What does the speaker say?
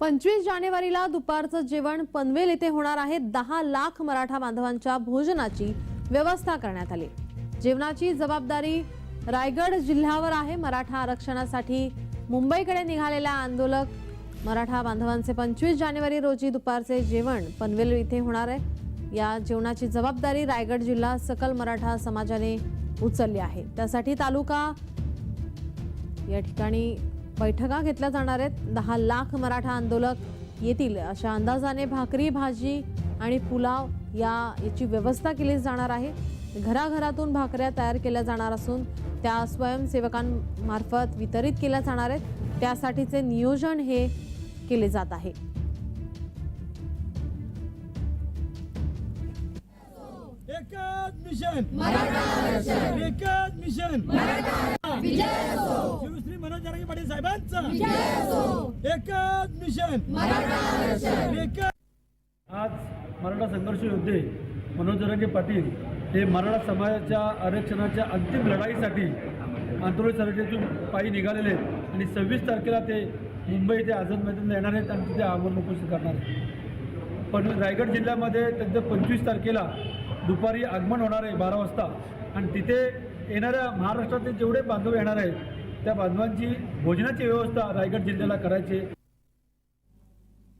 पंचवीस जानेवारीला दुपारचं जेवण पनवेल येथे होणार आहे. दहा लाख मराठा बांधवांच्या भोजनाची व्यवस्था करण्यात आली. जेवणाची जबाबदारी रायगड जिल्ह्यावर आहे. मराठा आरक्षणासाठी मुंबईकडे निघालेल्या आंदोलक. मराठा बांधवांचे पंचवीस जानेवारी रोजी दुपारचे जेवण पनवेल इथे होणार आहे. या जेवणाची जबाबदारी रायगड जिल्हा सकल मराठा समाजाने उचलली आहे. त्यासाठी तालुका या ठिकाणी बैठका घेतल्या जाणार आहेत. दहा लाख मराठा आंदोलक येतील. अशा अंदाजाने भाकरी भाजी आणि पुलाव या याची व्यवस्था केली जाणार आहे. घराघरातून भाकऱ्या तयार केल्या जाणार असून त्या स्वयंसेवकांमार्फत वितरित केल्या जाणार आहेत. त्यासाठीचे नियोजन हे केले जात आहे. एकच मिशन. एकच मिशन. साहेबांचं. एकच मिशन. एकच आज मराठा संघर्ष योद्धे मनोज जरांगे पाटील हे मराठा समाजाच्या आरक्षणाच्या अंतिम लढाईसाठी आंतरोळी सरकेतून पायी निघालेले आहेत. आणि सव्वीस तारखेला ते मुंबई ते आझाद मैदानला येणार आहेत आणि तिथे आव्हान उपोषण करणार आहेत. पण रायगड जिल्ह्यामध्ये त्यांचं पंचवीस तारखेला दुपारी आगमन होणार आहे बारा वाजता. आणि तिथे येणाऱ्या महाराष्ट्रातले जेवढे बांधव येणार आहेत त्या बांधवांची भोजनाची व्यवस्था रायगड जिल्ह्याला करायची